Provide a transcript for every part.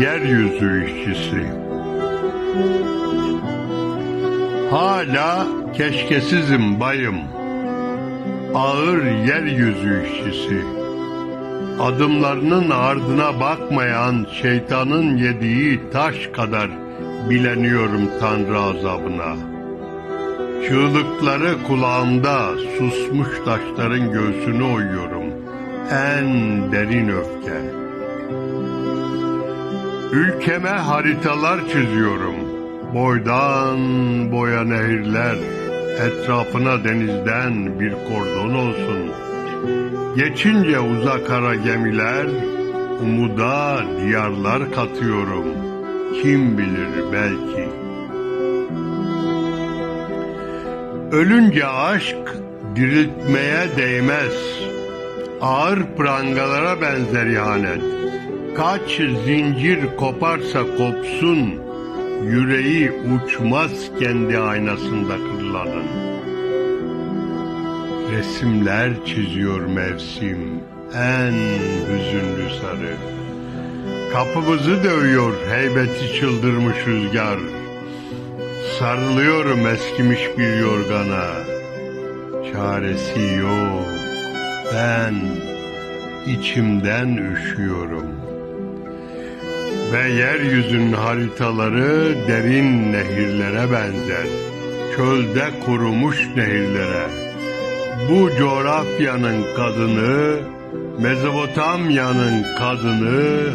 yeryüzü işçisi. Hala keşkesizim bayım. Ağır yeryüzü işçisi. Adımlarının ardına bakmayan şeytanın yediği taş kadar bileniyorum Tanrı azabına. Çığlıkları kulağımda susmuş taşların göğsünü oyuyorum. En derin öfke. Ülkeme haritalar çiziyorum. Boydan boya nehirler, etrafına denizden bir kordon olsun. Geçince uzak ara gemiler, umuda diyarlar katıyorum. Kim bilir belki. Ölünce aşk diriltmeye değmez. Ağır prangalara benzer ihanet. Kaç zincir koparsa kopsun, yüreği uçmaz kendi aynasında kırılanın. Resimler çiziyor mevsim, en hüzünlü sarı. Kapımızı dövüyor heybeti çıldırmış rüzgar. Sarılıyorum eskimiş bir yorgana. Çaresi yok. Ben içimden üşüyorum. Ve yeryüzünün haritaları derin nehirlere benzer. Çölde kurumuş nehirlere. Bu coğrafyanın kadını, Mezopotamya'nın kadını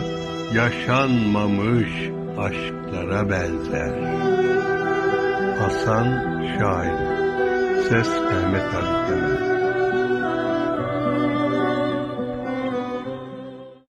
yaşanmamış aşklara benzer. Hasan Şahin Ses Mehmet Ali